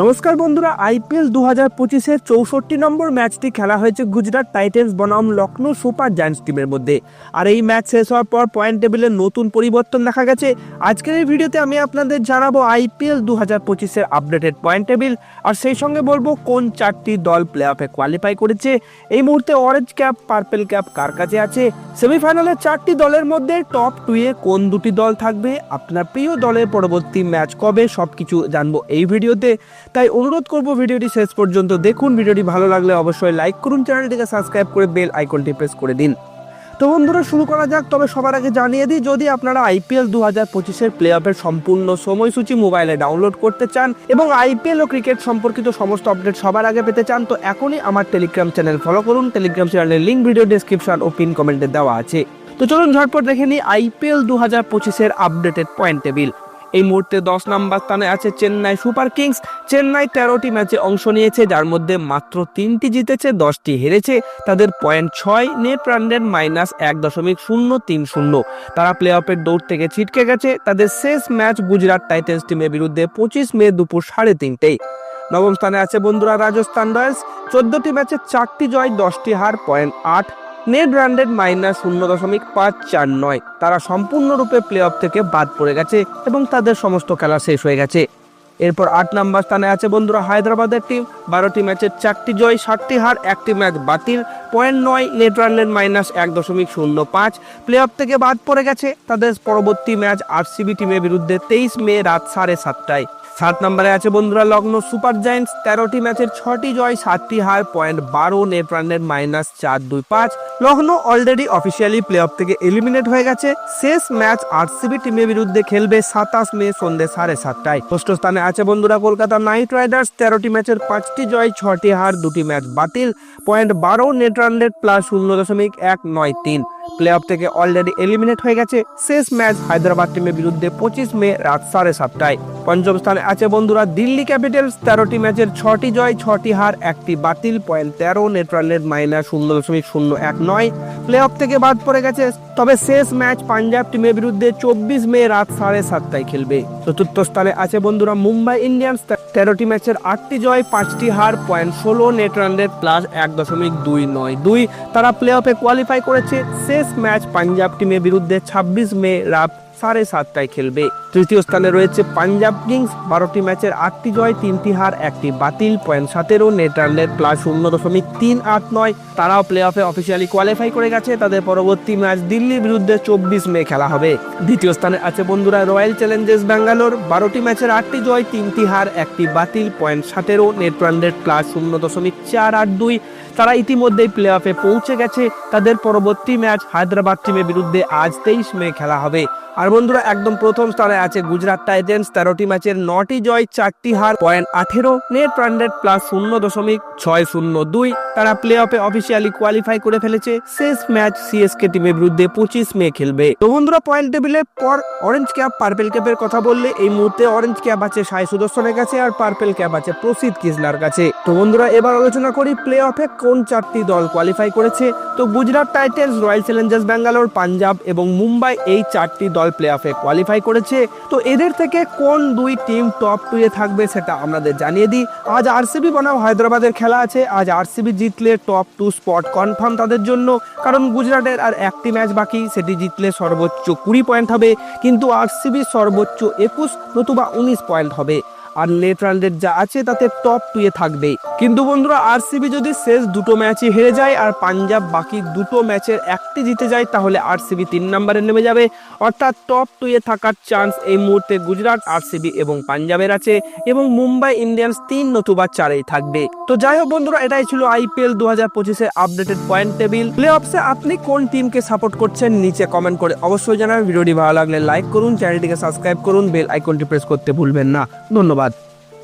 নমস্কার বন্ধুরা, আইপিএল দু হাজার পঁচিশের চৌষট্টি নম্বর ম্যাচটি খেলা হয়েছে গুজরাট টাইটেন্স বনাম লখনৌ সুপার জায়ান্টস টিমের মধ্যে। আর এই ম্যাচ শেষ হওয়ার পর পয়েন্ট টেবিলে নতুন পরিবর্তন দেখা গেছে। আজকের এই ভিডিওতে আমি আপনাদের জানাব আইপিএল দু হাজার পঁচিশের আপডেটেড পয়েন্ট টেবিল। আর সেই সঙ্গে বলব কোন চারটি দল প্লে অফে কোয়ালিফাই করেছে। এই মুহূর্তে অরেঞ্জ ক্যাপ পার্পেল ক্যাপ কার কাছে আছে? সেমিফাইনালের চারটি দলের মধ্যে টপ টুয়ে কোন দুটি দল থাকবে? আপনার প্রিয় দলের পরবর্তী ম্যাচ কবে? সব কিছু জানব এই ভিডিওতে। তাই অনুরোধ করব ভিডিওটি শেষ পর্যন্ত দেখুন। ভিডিওটি ভালো লাগলে অবশ্যই লাইক করুন, চ্যানেলটিকে সাবস্ক্রাইব করে বেল আইকনটি প্রেস করে দিন। তো বন্ধুরা, শুরু করা যাক, তবে সবার আগে জানিয়ে দিই, যদি আপনারা আইপিএল দু হাজার পঁচিশের প্লে অফের সম্পূর্ণ সময়সূচি মোবাইলে ডাউনলোড করতে চান এবং আইপিএল ও ক্রিকেট সম্পর্কিত সমস্ত আপডেট সবার আগে পেতে চান, তো এখনই আমার টেলিগ্রাম চ্যানেল ফলো করুন। টেলিগ্রাম চ্যানেলের লিঙ্ক ভিডিও ডিসক্রিপশন ও পিন কমেন্টে দেওয়া আছে। তো চলুন, ঝটপট দেখে নিই আইপিএল দু হাজার পঁচিশের আপডেটেড পয়েন্ট টেবিল এই মুহূর্তে দশ নম্বর স্থানে আছে চেন্নাই সুপার কিংস। চেন্নাই তেরোটি ম্যাচে অংশ নিয়েছে, যার মধ্যে মাত্র তিনটি জিতেছে, দশটি হেরেছে। তাদের পয়েন্ট ছয় নেট রানের মাইনাস এক দশমিক শূন্য তিন শূন্য। তারা প্লে অফের দৌড় থেকে ছিটকে গেছে। তাদের শেষ ম্যাচ গুজরাট টাইটেন্স টিমের বিরুদ্ধে পঁচিশ মে দুপুর সাড়ে তিনটেই। নবম স্থানে আছে বন্ধুরা রাজস্থান রয়্যালস। চোদ্দটি ম্যাচে চারটি জয়, দশটি হার, পয়েন্ট আট নেট রানরেট মাইনাস শূন্য দশমিক পাঁচ চার নয়। তারা সম্পূর্ণরূপে প্লে অফ থেকে বাদ পড়ে গেছে এবং তাদের সমস্ত খেলা শেষ হয়ে গেছে। এরপর আট নাম্বার স্থানে আছে বন্ধুরা হায়দ্রাবাদের টিম বারোটি ম্যাচের চারটি জয় ষাটটি হার, একটি ম্যাচ বাতিল। পয়েন্ট নয়, নেট রানরেট মাইনাস এক দশমিক শূন্য পাঁচ। প্লে অফ থেকে বাদ পড়ে গেছে। তাদের পরবর্তী ম্যাচ আরসিবি টিমের বিরুদ্ধে তেইশ মে রাত সাড়ে সাতটায়। সাত নম্বরে আছে বন্ধুরা লগ্ন সুপার জায়েন্টস। তেরোটি ম্যাচের ছটি জয়, সাতটি হার, পয়েন্ট বারো নেট রানের মাইনাস চার, দুই, পাঁচ। Lucknow already officially play off থেকে এলিমিনেট হয়ে গেছে। শেষ ম্যাচ আরসিবি টিমের বিরুদ্ধে খেলবে সাতাশ মে সন্ধ্যে সাড়ে সাতটায়। ষষ্ঠ স্থানে আছে বন্ধুরা কলকাতা নাইট রাইডার্স। তেরোটি ম্যাচের পাঁচটি জয়, ছটি হার, দুটি ম্যাচ বাতিল। পয়েন্ট বারো নেট রান রেট প্লাস শূন্য দশমিক এক, নয়, তিন। প্লে অফ থেকে অলরেডি এলিমিনেট হয়ে গেছে। শেষ ম্যাচ হায়দ্রাবাদ টিমের বিরুদ্ধে পঁচিশ মে রাত সাড়ে সাতটায়। পঞ্চম স্থানে আছে বন্ধুরা দিল্লি ক্যাপিটালস তেরোটি ম্যাচের ছটি জয়, ছটি হার, একটি বাতিল। পয়েন্ট তেরো নেটওয়ার্লের মাইনাস শূন্য দশমিক শূন্য এক নয়। প্লে অফ থেকে বাদ পড়ে গেছে তবে শেষ ম্যাচ পাঞ্জাব টিমের বিরুদ্ধে চব্বিশ মে রাত সাড়ে সাতটায় খেলবে। চতুর্থ স্থানে আছে বন্ধুরা মুম্বাই ইন্ডিয়ান্স। তেরোটি ম্যাচের আটটি জয়, পাঁচটি হার পয়েন্ট ষোলো নেট রান রেট প্লাস এক দশমিক দুই নয় দুই। তারা প্লে অফে কোয়ালিফাই করেছে। শেষ ম্যাচ পাঞ্জাব টিমের বিরুদ্ধে ছাব্বিশ মে রাত সাড়ে সাতটায় খেলবে। তৃতীয় স্থানে রয়েছে পাঞ্জাব কিংস। বারোটি ম্যাচের আটটি জয়, তিনটি হার, একটি বাতিল। পয়েন্ট সতেরো নেট রান রেট প্লাস শূন্য দশমিক তিন আট নয়। তারাও প্লে অফে অফিসিয়ালি কোয়ালিফাই করে গেছে। তাদের পরবর্তী ম্যাচ দিল্লির বিরুদ্ধে চব্বিশ মে খেলা হবে। দ্বিতীয় স্থানে আছে বন্ধুরা রয়্যাল চ্যালেঞ্জার্স ব্যাঙ্গালোর। বারোটি ম্যাচের আটটি জয়, তিনটি হার, একটি বাতিল। পয়েন্ট সতেরো নেট রান রেট প্লাস শূন্য দশমিক চার আট দুই। তারা ইতিমধ্যেই প্লে অফে পৌঁছে গেছে। তাদের পরবর্তী ম্যাচ হায়দ্রাবাদ টিমের বিরুদ্ধে আজ তেইশ মে খেলা হবে। আর বন্ধুরা, একদম প্রথম স্থানে আছে গুজরাট টাইটেন্স। তেরোটি ম্যাচের নটি জয়, চারটি হার, পয়েন্ট আঠেরো, নেট রান প্লাস শূন্য দশমিক ছয় শূন্য দুই। তারা প্লে অফে অফিসিয়ালি কোয়ালিফাই করে ফেলেছে। শেষ ম্যাচ সিএসকে টিমের বিরুদ্ধে পঁচিশ মে খেলবে। তো বন্ধুরা পয়েন্ট টেবিলে পর অরেঞ্জ ক্যাপ পার্পেল ক্যাপের কথা বললে এই মুহূর্তে অরেঞ্জ ক্যাপ আছে সাই সুদর্শনের কাছে আর পার্পেল ক্যাপ আছে প্রসিদ কিসলার কাছে। তো বন্ধুরা, এবার আলোচনা করি প্লে অফে কোন চারটি দল কোয়ালিফাই করেছে। তো Gujarat Titans, Royal Challengers, Bangalore, Punjab এবং মুম্বাই এই চারটি দল প্লে অফে কোয়ালিফাই করেছে। তো এদের থেকে কোন দুই টিম টপ টু এ থাকবে সেটা আমাদের জানিয়ে দিই। আজ আরসিবি বনাম হায়দ্রাবাদের খেলা আছে। আজ আরসিবি জিতলে টপ টু স্পট কনফার্ম তাদের জন্য। কারণ গুজরাটের আর একটি ম্যাচ বাকি, সেটি জিতলে সর্বোচ্চ কুড়ি পয়েন্ট হবে। কিন্তু আরসিবি সর্বোচ্চ একুশ নতুবা উনিশ পয়েন্ট হবে। আর নেট রান যা আছে, তাতে টপ টু এ থাকবে। কিন্তু বন্ধুরা আরসিবি যদি শেষ দুটো ম্যাচই হেরে যায় আর পাঞ্জাব বাকি দুটো ম্যাচের একটি জিতে যায়, তাহলে আরসিবি তিন নম্বরে নেমে যাবে। অর্থাৎ টপ টু এ থাকার চান্স এই মুহূর্তে গুজরাট আরসিবি এবং পাঞ্জাবের আছে এবং মুম্বাই ইন্ডিয়ান্স তিন নতুবা চারেই থাকবে। তো যাই হোক বন্ধুরা, এটাই ছিল আইপিএল দু হাজার পঁচিশের আপডেটেড পয়েন্ট টেবিল। প্লে অফসে আপনি কোন টিমকে সাপোর্ট করছেন নিচে কমেন্ট করে অবশ্যই জানাবেন। ভিডিওটি ভালো লাগলে লাইক করুন চ্যানেলটিকে সাবস্ক্রাইব করুন বেল আইকনটি প্রেস করতে ভুলবেন না। ধন্যবাদ।